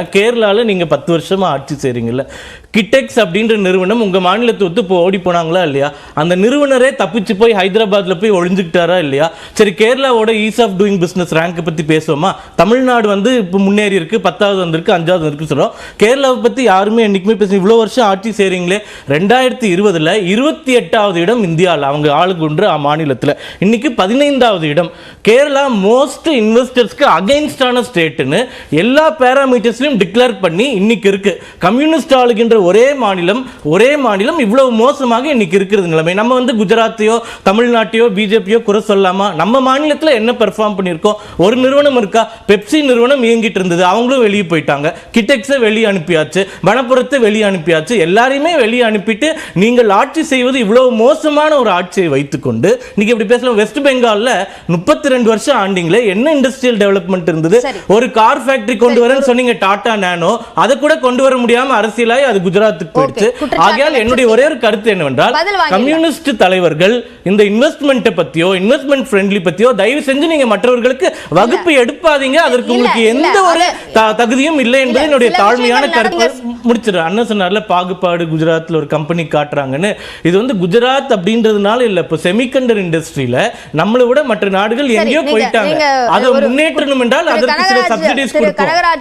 கேரளாவில் நீங்கள் பத்து வருஷமா ஆட்சி செய்றீங்கல்ல. கிட்டெக்ஸ் அப்படின்ற நிறுவனம் உங்க மாநிலத்தை ஒத்து இப்போ ஓடி போனாங்களா இல்லையா? அந்த நிறுவனரே தப்பிச்சு போய் ஹைதராபாத்தில் போய் ஒழிஞ்சுக்கிட்டாரா இல்லையா? சரி கேரளாவோட ஈஸ் ஆஃப் டூயிங் பிசினஸ் ரேங்கை பத்தி பேசுவோமா? தமிழ்நாடு வந்து இப்போ முன்னேறி இருக்கு பத்தாவது வந்திருக்கு அஞ்சாவது வந்திருக்கு சொல்கிறோம் கேரளாவை பற்றி யாருமே என்னைக்குமே பேச இவ்வளோ வருஷம் ஆட்சி செய்கிறீங்களே ரெண்டாயிரத்தி இருபதுல இருபத்தி எட்டாவது இடம் இந்தியாவில் அவங்க ஆளுக்கு மாநிலத்தில். இன்னைக்கு பதினைந்தாவது இடம். கேரளா மோஸ்ட் இன்வெஸ்டர்ஸ்க்கு அகைன்ஸ்டான ஸ்டேட்னு எல்லா பேராமீட்டர்ஸ் பேராமீட்டர்ஸ்லையும் டிக்ளேர் பண்ணி இன்னைக்கு இருக்கு. கம்யூனிஸ்ட் ஆளுகின்ற ஒரே மாநிலம் ஒரே மாநிலம் இவ்வளவு மோசமாக இன்னைக்கு இருக்கிறது நிலைமை. நம்ம வந்து குஜராத்தையோ தமிழ்நாட்டையோ பிஜேபியோ குறை சொல்லாமா நம்ம மாநிலத்தில் என்ன பெர்ஃபார்ம் பண்ணியிருக்கோம்? ஒரு நிறுவனம் இருக்கா? பெப்சி நிறுவனம் இயங்கிட்டு இருந்தது. அவங்களும் வெளியே போயிட்டாங்க. கிட்டெக்ஸை வெளியே அனுப்பியாச்சு. வனப்புறத்தை வெளியே அனுப்பியாச்சு. எல்லாரையுமே வெளியே அனுப்பிட்டு நீங்கள் ஆட்சி செய்வது இவ்வளவு மோசமான ஒரு ஆட்சியை வைத்துக்கொண்டு இன்னைக்கு இப்படி பேசலாம் வெஸ்ட் பெங்கால்ல முப்பத்தி ரெண்டு வருஷம் ஆண்டிங்களே என்ன இண்டஸ்ட்ரியல் டெவலப்மெண்ட் இருந்தது. ஒரு கார் ஃபேக்டரி கொண்டு வரேன்னு சொன்னீங்க. டாடா நானோ அதை கூட கொண்டு வர முடியாம அரசியலாய் அது குஜராத்துக்கு போயிடுச்சு. ஆகையால் என்னுடைய ஒரே ஒரு கருத்து என்னவென்றால். கம்யூனிஸ்ட் தலைவர்கள் இந்த இன்வெஸ்ட்மெண்ட்டை பத்தியோ இன்வெஸ்ட்மெண்ட் ஃப்ரெண்ட்லி பத்தியோ தயவு செஞ்சு நீங்க மற்றவர்களுக்கு வகுப்பு எடுப்பாதீங்க. அதற்கு உங்களுக்கு எந்த ஒரு தகுதியும் இல்லை என்பது என்னுடைய தாழ்மையான கருத்து. முடிச்சிடுறேன். அண்ணன் சொன்னார்ல பாகுபாடு குஜராத்ல ஒரு கம்பெனி காட்டுறாங்கன்னு. இது வந்து குஜராத் அப்படின்றதுனால இல்ல. இப்போ செமிகண்டர் இண்டஸ்ட்ரியில நம்மளை விட மற்ற நாடுகள் எங்கேயோ போயிட்டாங்க. அதை முன்னேற்றணும் என்றால் அதற்கு சில சப்சிடிஸ் கனகராஜா